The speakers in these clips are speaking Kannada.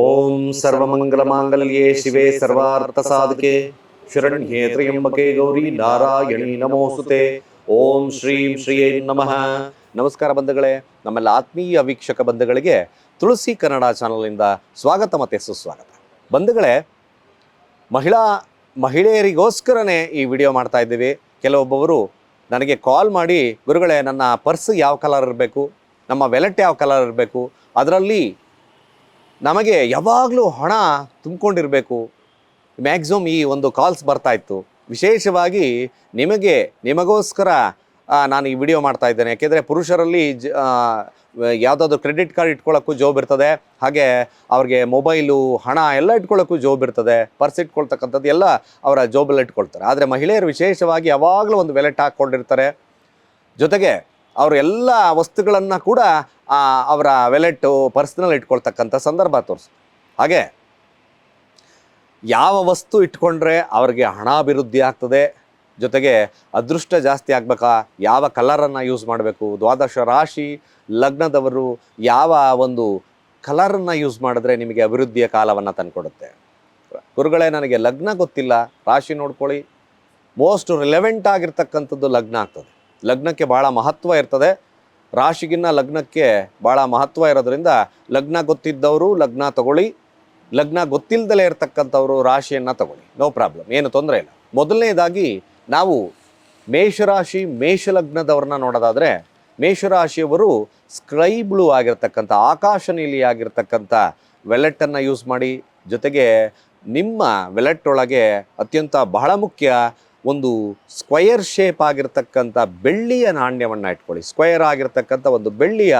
ಓಂ ಸರ್ವಮಂಗಲಮಾಂಗಲ್ಯೇ ಶಿವೇ ಸರ್ವಾರ್ಥ ಸಾಧಕೆ ಶರಣ್ಯೇ ತ್ರ್ಯಂಬಕೆ ಗೌರಿ ನಾರಾಯಣಿ ನಮೋಸುತೆ. ಓಂ ಶ್ರೀಂ ಶ್ರೀಯೇ ನಮಃ. ನಮಸ್ಕಾರ ಬಂಧುಗಳೇ, ನಮ್ಮೆಲ್ಲ ಆತ್ಮೀಯ ವೀಕ್ಷಕ ಬಂಧುಗಳಿಗೆ ತುಳಸಿ ಕನ್ನಡ ಚಾನಲ್ನಿಂದ ಸ್ವಾಗತ ಮತ್ತು ಸುಸ್ವಾಗತ. ಬಂಧುಗಳೇ, ಮಹಿಳಾ, ಮಹಿಳೆಯರಿಗೋಸ್ಕರನೇ ಈ ವಿಡಿಯೋ ಮಾಡ್ತಾ ಇದ್ದೀವಿ. ಕೆಲವೊಬ್ಬರು ನನಗೆ ಕಾಲ್ ಮಾಡಿ, ಗುರುಗಳೇ, ನನ್ನ ಪರ್ಸ್ ಯಾವ ಕಲರ್ ಇರಬೇಕು? ನಮ್ಮ ವೆಲೆಟ್ ಯಾವ ಕಲರ್ ಇರಬೇಕು? ಅದರಲ್ಲಿ ನಮಗೆ ಯಾವಾಗಲೂ ಹಣ ತುಂಬಿಕೊಂಡಿರಬೇಕು. ಮ್ಯಾಕ್ಸಿಮಮ್ ಈ ಒಂದು ಕಾಲ್ಸ್ ಬರ್ತಾ ಇತ್ತು. ವಿಶೇಷವಾಗಿ ನಿಮಗೆ, ನಿಮಗೋಸ್ಕರ ನಾನು ಈ ವಿಡಿಯೋ ಮಾಡ್ತಾ ಇದ್ದೇನೆ. ಯಾಕೆಂದರೆ ಪುರುಷರಲ್ಲಿ ಜ ಯಾವುದಾದ್ರು ಕ್ರೆಡಿಟ್ ಕಾರ್ಡ್ ಇಟ್ಕೊಳ್ಳೋಕ್ಕೂ ಜೋಬ್ ಇರ್ತದೆ. ಹಾಗೆ ಅವ್ರಿಗೆ ಮೊಬೈಲು ಹಣ ಎಲ್ಲ ಇಟ್ಕೊಳ್ಳೋಕ್ಕೂ ಜೋಬ್ ಇರ್ತದೆ. ಪರ್ಸ್ ಇಟ್ಕೊಳ್ತಕ್ಕಂಥದ್ದು ಎಲ್ಲ ಅವರ ಜಾಬಲ್ಲಿ ಇಟ್ಕೊಳ್ತಾರೆ. ಆದರೆ ಮಹಿಳೆಯರು ವಿಶೇಷವಾಗಿ ಯಾವಾಗಲೂ ಒಂದು ವೆಲೆಟ್ ಹಾಕ್ಕೊಂಡಿರ್ತಾರೆ. ಜೊತೆಗೆ ಅವರು ಎಲ್ಲ ವಸ್ತುಗಳನ್ನು ಕೂಡ ಅವರ ವೆಲೆಟ್ಟು ಪರ್ಸ್ನಲ್ಲಿ ಇಟ್ಕೊಳ್ತಕ್ಕಂಥ ಸಂದರ್ಭ ತೋರಿಸು. ಹಾಗೆ, ಯಾವ ವಸ್ತು ಇಟ್ಕೊಂಡ್ರೆ ಅವ್ರಿಗೆ ಹಣ ಅಭಿವೃದ್ಧಿ ಆಗ್ತದೆ, ಜೊತೆಗೆ ಅದೃಷ್ಟ ಜಾಸ್ತಿ ಆಗ್ಬೇಕಾ, ಯಾವ ಕಲರನ್ನು ಯೂಸ್ ಮಾಡಬೇಕು, ದ್ವಾದಶ ರಾಶಿ, ಲಗ್ನದವರು ಯಾವ ಒಂದು ಕಲರನ್ನು ಯೂಸ್ ಮಾಡಿದ್ರೆ ನಿಮಗೆ ಅಭಿವೃದ್ಧಿಯ ಕಾಲವನ್ನು ತಂದುಕೊಡುತ್ತೆ. ಗುರುಗಳೇ, ನನಗೆ ಲಗ್ನ ಗೊತ್ತಿಲ್ಲ, ರಾಶಿ ನೋಡ್ಕೊಳ್ಳಿ. ಮೋಸ್ಟ್ ರಿಲೆವೆಂಟ್ ಆಗಿರ್ತಕ್ಕಂಥದ್ದು ಲಗ್ನ ಆಗ್ತದೆ. ಲಗ್ನಕ್ಕೆ ಭಾಳ ಮಹತ್ವ ಇರ್ತದೆ. ರಾಶಿಗಿನ್ನ ಲಗ್ನಕ್ಕೆ ಭಾಳ ಮಹತ್ವ ಇರೋದ್ರಿಂದ ಲಗ್ನ ಗೊತ್ತಿದ್ದವರು ಲಗ್ನ ತಗೊಳ್ಳಿ. ಲಗ್ನ ಗೊತ್ತಿಲ್ಲದಲೇ ಇರತಕ್ಕಂಥವರು ರಾಶಿಯನ್ನು ತಗೊಳ್ಳಿ. ನೋ ಪ್ರಾಬ್ಲಮ್ ಏನು ತೊಂದರೆ ಇಲ್ಲ. ಮೊದಲನೇದಾಗಿ ನಾವು ಮೇಷರಾಶಿ, ಮೇಷಲಗ್ನದವ್ರನ್ನ ನೋಡೋದಾದರೆ ಮೇಷರಾಶಿಯವರು ಸ್ಕೈ ಬ್ಲೂ ಆಗಿರ್ತಕ್ಕಂಥ, ಆಕಾಶ ನೀಲಿ ಆಗಿರ್ತಕ್ಕಂಥ ವೆಲೆಟನ್ನು ಯೂಸ್ ಮಾಡಿ ಜೊತೆಗೆ ನಿಮ್ಮ ವೆಲೆಟ್ ಒಳಗೆ ಅತ್ಯಂತ ಬಹಳ ಮುಖ್ಯ ಒಂದು ಸ್ಕ್ವಯರ್ ಶೇಪ್ ಆಗಿರ್ತಕ್ಕಂಥ ಬೆಳ್ಳಿಯ ನಾಣ್ಯವನ್ನು ಇಟ್ಕೊಳ್ಳಿ. ಸ್ಕ್ವಯರ್ ಆಗಿರ್ತಕ್ಕಂಥ ಒಂದು ಬೆಳ್ಳಿಯ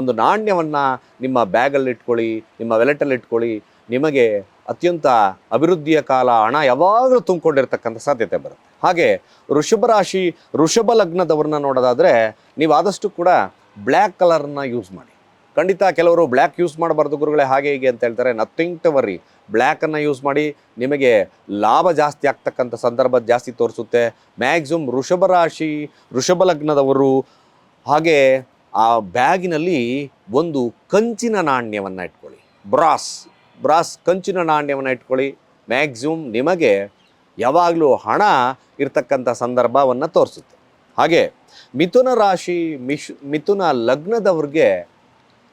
ಒಂದು ನಾಣ್ಯವನ್ನು ನಿಮ್ಮ ಬ್ಯಾಗಲ್ಲಿ ಇಟ್ಕೊಳ್ಳಿ, ನಿಮ್ಮ ವೆಲೆಟಲ್ಲಿ ಇಟ್ಕೊಳ್ಳಿ. ನಿಮಗೆ ಅತ್ಯಂತ ಅಭಿವೃದ್ಧಿಯ ಕಾಲ, ಹಣ ಯಾವಾಗಲೂ ತುಂಬಿಕೊಂಡಿರ್ತಕ್ಕಂಥ ಸಾಧ್ಯತೆ ಬರುತ್ತೆ. ಹಾಗೆ ವೃಷಭ ರಾಶಿ ಋಷಭ ಲಗ್ನದವ್ರನ್ನ ನೋಡೋದಾದರೆ ನೀವು ಆದಷ್ಟು ಕೂಡ ಬ್ಲ್ಯಾಕ್ ಕಲರನ್ನು ಯೂಸ್ ಮಾಡಿ. ಖಂಡಿತ ಕೆಲವರು ಬ್ಲ್ಯಾಕ್ ಯೂಸ್ ಮಾಡಬಾರ್ದು ಗುರುಗಳೇ, ಹಾಗೆ ಹೀಗೆ ಅಂತ ಹೇಳ್ತಾರೆ. ನಥಿಂಗ್ ಟು ವರಿ ಬ್ಲ್ಯಾಕನ್ನು ಯೂಸ್ ಮಾಡಿ ನಿಮಗೆ ಲಾಭ ಜಾಸ್ತಿ ಆಗ್ತಕ್ಕಂಥ ಸಂದರ್ಭ ಜಾಸ್ತಿ ತೋರಿಸುತ್ತೆ. ಮ್ಯಾಕ್ಸಿಮಮ್ ವೃಷಭ ರಾಶಿ, ವೃಷಭ ಲಗ್ನದವರು ಹಾಗೆ ಆ ಬ್ಯಾಗಿನಲ್ಲಿ ಒಂದು ಕಂಚಿನ ನಾಣ್ಯವನ್ನು ಇಟ್ಕೊಳ್ಳಿ. ಬ್ರಾಸ್ ಬ್ರಾಸ್ ಕಂಚಿನ ನಾಣ್ಯವನ್ನು ಇಟ್ಕೊಳ್ಳಿ. ಮ್ಯಾಕ್ಸಿಮಮ್ ನಿಮಗೆ ಯಾವಾಗಲೂ ಹಣ ಇರ್ತಕ್ಕಂಥ ಸಂದರ್ಭವನ್ನು ತೋರಿಸುತ್ತೆ. ಹಾಗೆ ಮಿಥುನ ರಾಶಿ, ಮಿಶ್, ಮಿಥುನ ಲಗ್ನದವ್ರಿಗೆ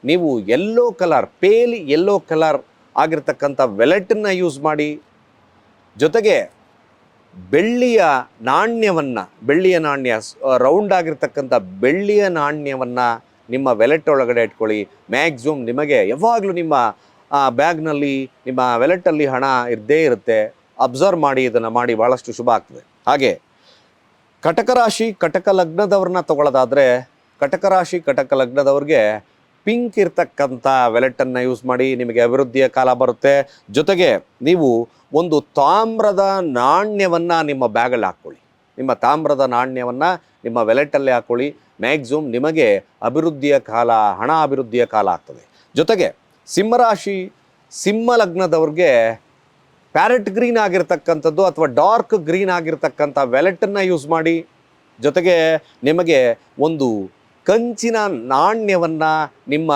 ನೀವು ಎಲ್ಲೋ ಕಲರ್ ಪೇಲಿ ಎಲ್ಲೋ ಕಲರ್ ಆಗಿರ್ತಕ್ಕಂಥ ವೆಲೆಟನ್ನು ಯೂಸ್ ಮಾಡಿ, ಜೊತೆಗೆ ಬೆಳ್ಳಿಯ ನಾಣ್ಯವನ್ನು, ಬೆಳ್ಳಿಯ ನಾಣ್ಯ ರೌಂಡ್ ಆಗಿರ್ತಕ್ಕಂಥ ಬೆಳ್ಳಿಯ ನಾಣ್ಯವನ್ನು ನಿಮ್ಮ ವೆಲೆಟ್ ಒಳಗಡೆ ಇಟ್ಕೊಳ್ಳಿ. ಮ್ಯಾಕ್ಸಿಮಮ್ ನಿಮಗೆ ಯಾವಾಗಲೂ ನಿಮ್ಮ ಬ್ಯಾಗ್ನಲ್ಲಿ ನಿಮ್ಮ ವೆಲೆಟಲ್ಲಿ ಹಣ ಇದ್ದೇ ಇರುತ್ತೆ. ಅಬ್ಸರ್ವ್ ಮಾಡಿ ಇದನ್ನು ಮಾಡಿ ಭಾಳಷ್ಟು ಶುಭ ಆಗ್ತದೆ. ಹಾಗೆ ಕಟಕ ರಾಶಿ ಕಟಕ ಲಗ್ನದವ್ರನ್ನ ತಗೊಳ್ಳೋದಾದರೆ ಕಟಕ ರಾಶಿ ಕಟಕ ಲಗ್ನದವ್ರಿಗೆ ಪಿಂಕ್ ಇರ್ತಕ್ಕಂಥ ವೆಲೆಟನ್ನು ಯೂಸ್ ಮಾಡಿ ನಿಮಗೆ ಅಭಿವೃದ್ಧಿಯ ಕಾಲ ಬರುತ್ತೆ. ಜೊತೆಗೆ ನೀವು ಒಂದು ತಾಮ್ರದ ನಾಣ್ಯವನ್ನು ನಿಮ್ಮ ಬ್ಯಾಗಲ್ಲಿ ಹಾಕ್ಕೊಳ್ಳಿ. ನಿಮ್ಮ ತಾಮ್ರದ ನಾಣ್ಯವನ್ನು ನಿಮ್ಮ ವೆಲೆಟಲ್ಲಿ ಹಾಕ್ಕೊಳ್ಳಿ. ಮ್ಯಾಕ್ಸಿಮಮ್ ನಿಮಗೆ ಅಭಿವೃದ್ಧಿಯ ಕಾಲ, ಹಣ ಅಭಿವೃದ್ಧಿಯ ಕಾಲ ಆಗ್ತದೆ. ಜೊತೆಗೆ ಸಿಂಹರಾಶಿ ಸಿಂಹ ಲಗ್ನದವ್ರಿಗೆ ಪ್ಯಾರೆಟ್ ಗ್ರೀನ್ ಆಗಿರ್ತಕ್ಕಂಥದ್ದು ಅಥವಾ ಡಾರ್ಕ್ ಗ್ರೀನ್ ಆಗಿರ್ತಕ್ಕಂಥ ವೆಲೆಟನ್ನು ಯೂಸ್ ಮಾಡಿ. ಜೊತೆಗೆ ನಿಮಗೆ ಒಂದು ಕಂಚಿನ ನಾಣ್ಯವನ್ನು ನಿಮ್ಮ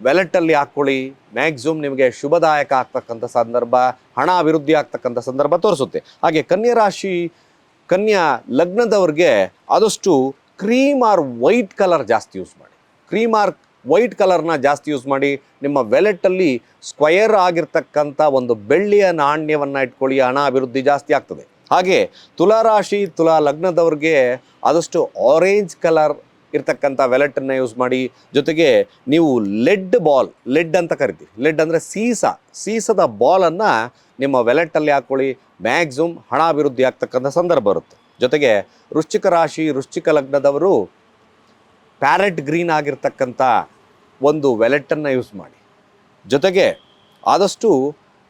ವ್ಯಾಲೆಟ್ಟಲ್ಲಿ ಹಾಕ್ಕೊಳ್ಳಿ. ಮ್ಯಾಕ್ಸಿಮಮ್ ನಿಮಗೆ ಶುಭದಾಯಕ ಆಗ್ತಕ್ಕಂಥ ಸಂದರ್ಭ, ಹಣ ಅಭಿವೃದ್ಧಿ ಆಗ್ತಕ್ಕಂಥ ಸಂದರ್ಭ ತೋರಿಸುತ್ತೆ. ಹಾಗೆ ಕನ್ಯಾ ರಾಶಿ, ಕನ್ಯಾ ಲಗ್ನದವ್ರಿಗೆ ಆದಷ್ಟು ಕ್ರೀಮ್ ಆರ್ ವೈಟ್ ಕಲರ್ ಜಾಸ್ತಿ ಯೂಸ್ ಮಾಡಿ. ಕ್ರೀಮ್ ಆರ್ ವೈಟ್ ಕಲರ್ನ ಜಾಸ್ತಿ ಯೂಸ್ ಮಾಡಿ ನಿಮ್ಮ ವ್ಯಾಲೆಟ್ಟಲ್ಲಿ ಸ್ಕ್ವಯರ್ ಆಗಿರ್ತಕ್ಕಂಥ ಒಂದು ಬೆಳ್ಳಿಯ ನಾಣ್ಯವನ್ನು ಇಟ್ಕೊಳ್ಳಿ, ಹಣ ಅಭಿವೃದ್ಧಿ ಜಾಸ್ತಿ ಆಗ್ತದೆ. ಹಾಗೆ ತುಲಾ ರಾಶಿ ತುಲಾ ಲಗ್ನದವ್ರಿಗೆ ಆದಷ್ಟು ಆರೆಂಜ್ ಕಲರ್ ಇರ್ತಕ್ಕಂಥ ವೆಲೆಟನ್ನು ಯೂಸ್ ಮಾಡಿ, ಜೊತೆಗೆ ನೀವು ಲೆಡ್ ಬಾಲ್, ಲೆಡ್ ಅಂತ ಕರಿತೀವಿ. ಲೆಡ್ ಅಂದರೆ ಸೀಸ. ಸೀಸದ ಬಾಲನ್ನು ನಿಮ್ಮ ವೆಲೆಟಲ್ಲಿ ಹಾಕ್ಕೊಳ್ಳಿ ಮ್ಯಾಕ್ಸಿಮಮ್ ಹಣ ಅಭಿವೃದ್ಧಿ ಆಗ್ತಕ್ಕಂಥ ಸಂದರ್ಭ ಬರುತ್ತೆ. ಜೊತೆಗೆ ವೃಶ್ಚಿಕ ರಾಶಿ, ವೃಶ್ಚಿಕ ಲಗ್ನದವರು ಪ್ಯಾರೆಟ್ ಗ್ರೀನ್ ಆಗಿರ್ತಕ್ಕಂಥ ಒಂದು ವೆಲೆಟನ್ನು ಯೂಸ್ ಮಾಡಿ. ಜೊತೆಗೆ ಆದಷ್ಟು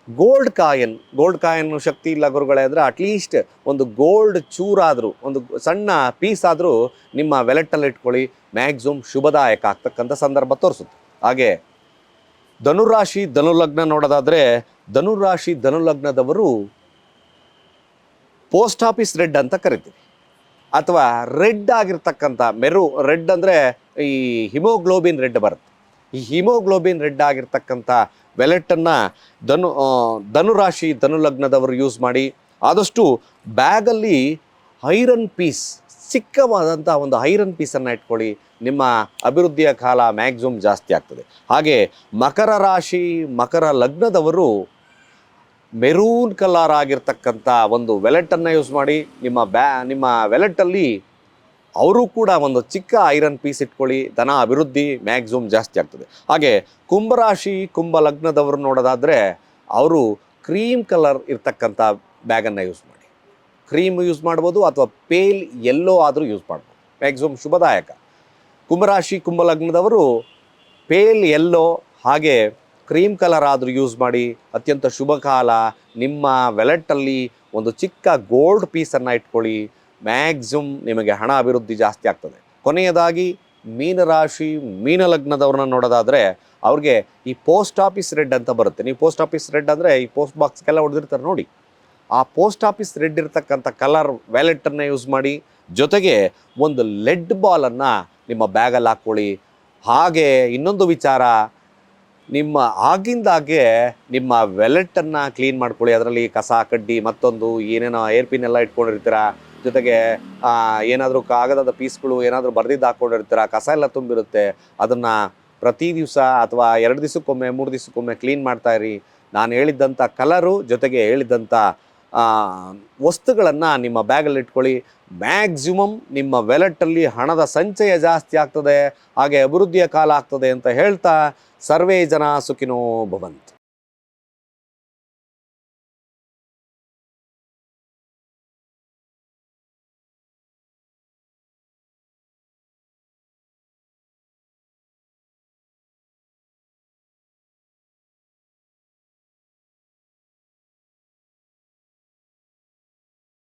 ಗೋಲ್ಡ್ ಕಾಯನ್ ಗೋಲ್ಡ್ ಕಾಯನ್ ಶಕ್ತಿ ಇಲ್ಲ ಗುರುಗಳೇ ಅಂದರೆ ಅಟ್ಲೀಸ್ಟ್ ಒಂದು ಗೋಲ್ಡ್ ಚೂರಾದರೂ, ಒಂದು ಸಣ್ಣ ಪೀಸ್ ಆದರೂ ನಿಮ್ಮ ವೆಲೆಟ್ಟಲ್ಲಿ ಇಟ್ಕೊಳ್ಳಿ ಮ್ಯಾಕ್ಸಿಮಮ್ ಶುಭದಾಯಕ ಆಗ್ತಕ್ಕಂಥ ಸಂದರ್ಭ ತೋರಿಸುತ್ತೆ. ಹಾಗೆ ಧನುರಾಶಿ ಧನುಲಗ್ನ ನೋಡೋದಾದರೆ, ಧನುರಾಶಿ ಧನುಲಗ್ನದವರು ಪೋಸ್ಟ್ ಆಫೀಸ್ ರೆಡ್ ಅಂತ ಕರಿತೀವಿ. ಅಥವಾ ರೆಡ್ ಆಗಿರ್ತಕ್ಕಂಥ ಮೆರು ರೆಡ್ ಅಂದರೆ ಈ ಹಿಮೋಗ್ಲೋಬಿನ್ ರೆಡ್ ಬರುತ್ತೆ. ಈ ಹಿಮೋಗ್ಲೋಬಿನ್ ರೆಡ್ ಆಗಿರ್ತಕ್ಕಂಥ ವ್ಯಾಲೆಟನ್ನು ಧನು ಧನುರಾಶಿ ಧನುಲಗ್ನದವರು ಯೂಸ್ ಮಾಡಿ ಆದಷ್ಟು ಬ್ಯಾಗಲ್ಲಿ ಐರನ್ ಪೀಸ್ ಚಿಕ್ಕವಾದಂಥ ಒಂದು ಐರನ್ ಪೀಸನ್ನು ಇಟ್ಕೊಳ್ಳಿ. ನಿಮ್ಮ ಅಭಿವೃದ್ಧಿಯ ಕಾಲ ಮ್ಯಾಕ್ಸಿಮಮ್ ಜಾಸ್ತಿ ಆಗ್ತದೆ. ಹಾಗೆ ಮಕರ ರಾಶಿ, ಮಕರ ಲಗ್ನದವರು ಮೆರೂನ್ ಕಲರ್ ಆಗಿರ್ತಕ್ಕಂಥ ಒಂದು ವೆಲೆಟನ್ನು ಯೂಸ್ ಮಾಡಿ ನಿಮ್ಮ ಬ್ಯಾ, ನಿಮ್ಮ ವೆಲೆಟಲ್ಲಿ ಅವರು ಕೂಡ ಒಂದು ಚಿಕ್ಕ ಐರನ್ ಪೀಸ್ ಇಟ್ಕೊಳ್ಳಿ, ಧನ ಅಭಿವೃದ್ಧಿ ಮ್ಯಾಕ್ಸಿಮಮ್ ಜಾಸ್ತಿ ಆಗ್ತದೆ. ಹಾಗೆ ಕುಂಭರಾಶಿ ಕುಂಭ ಲಗ್ನದವರು ನೋಡೋದಾದರೆ ಅವರು ಕ್ರೀಮ್ ಕಲರ್ ಇರ್ತಕ್ಕಂಥ ಬ್ಯಾಗನ್ನು ಯೂಸ್ ಮಾಡಿ. ಕ್ರೀಮ್ ಯೂಸ್ ಮಾಡ್ಬೋದು ಅಥವಾ ಪೇಲ್ ಎಲ್ಲೋ ಆದರೂ ಯೂಸ್ ಮಾಡ್ಬೋದು. ಮ್ಯಾಕ್ಸಿಮಮ್ ಶುಭದಾಯಕ. ಕುಂಭರಾಶಿ ಕುಂಭ ಲಗ್ನದವರು ಪೇಲ್ ಎಲ್ಲೋ ಹಾಗೆ ಕ್ರೀಮ್ ಕಲರ್ ಆದರೂ ಯೂಸ್ ಮಾಡಿ, ಅತ್ಯಂತ ಶುಭ ಕಾಲ ನಿಮ್ಮ ವೆಲೆಟ್ಟಲ್ಲಿ ಒಂದು ಚಿಕ್ಕ ಗೋಲ್ಡ್ ಪೀಸನ್ನು ಇಟ್ಕೊಳ್ಳಿ ಮ್ಯಾಕ್ಸಿಮಮ್ ನಿಮಗೆ ಹಣ ಅಭಿವೃದ್ಧಿ ಜಾಸ್ತಿ ಆಗ್ತದೆ. ಕೊನೆಯದಾಗಿ, ಮೀನರಾಶಿ ಮೀನ ಲಗ್ನದವ್ರನ್ನ ನೋಡೋದಾದರೆ, ಅವ್ರಿಗೆ ಈ ಪೋಸ್ಟ್ ಆಫೀಸ್ ರೆಡ್ ಅಂತ ಬರುತ್ತೆ. ನೀವು ಪೋಸ್ಟ್ ಆಫೀಸ್ ರೆಡ್ ಅಂದರೆ ಈ ಪೋಸ್ಟ್ ಬಾಕ್ಸ್ಗೆಲ್ಲ ಹೊಡೆದಿರ್ತಾರೆ ನೋಡಿ. ಆ ಪೋಸ್ಟ್ ಆಫೀಸ್ ರೆಡ್ ಇರ್ತಕ್ಕಂಥ ಕಲರ್ ವ್ಯಾಲೆಟನ್ನು ಯೂಸ್ ಮಾಡಿ, ಜೊತೆಗೆ ಒಂದು ಲೆಡ್ ಬಾಲನ್ನು ನಿಮ್ಮ ಬ್ಯಾಗಲ್ಲಿ ಹಾಕ್ಕೊಳ್ಳಿ ಹಾಗೆ ಇನ್ನೊಂದು ವಿಚಾರ, ನಿಮ್ಮ ಆಗಿಂದಾಗೆ ನಿಮ್ಮ ವ್ಯಾಲೆಟನ್ನು ಕ್ಲೀನ್ ಮಾಡ್ಕೊಳ್ಳಿ. ಅದರಲ್ಲಿ ಕಸ, ಕಡ್ಡಿ ಮತ್ತೊಂದು ಏನೇನೋ ಏರ್ಪಿನ್ ಎಲ್ಲ ಇಟ್ಕೊಂಡಿರ್ತೀರ? ಜೊತೆಗೆ ಏನಾದರೂ ಕಾಗದದ ಪೀಸ್ಗಳು ಏನಾದರೂ ಬರೆದಿದ್ದು ಹಾಕ್ಕೊಂಡಿರ್ತೀರ ಕಸ ಎಲ್ಲ ತುಂಬಿರುತ್ತೆ, ಅದನ್ನು ಪ್ರತಿ ದಿವಸ ಅಥವಾ ಎರಡು ದಿವಸಕ್ಕೊಮ್ಮೆ, ಮೂರು ದಿವಸಕ್ಕೊಮ್ಮೆ ಕ್ಲೀನ್ ಮಾಡ್ತಾ ಇರಿ. ನಾನು ಹೇಳಿದ್ದಂಥ ಕಲರು ಜೊತೆಗೆ ಹೇಳಿದ್ದಂಥ ವಸ್ತುಗಳನ್ನು ನಿಮ್ಮ ಬ್ಯಾಗಲ್ಲಿ ಇಟ್ಕೊಳ್ಳಿ. ಮ್ಯಾಕ್ಸಿಮಮ್ ನಿಮ್ಮ ವೆಲೆಟಲ್ಲಿ ಹಣದ ಸಂಚಯ ಜಾಸ್ತಿ ಆಗ್ತದೆ, ಹಾಗೆ ಅಭಿವೃದ್ಧಿಯ ಕಾಲ ಆಗ್ತದೆ ಅಂತ ಹೇಳ್ತಾ, ಸರ್ವೇ ಜನ ಸುಖಿನೋ ಭವಂತು.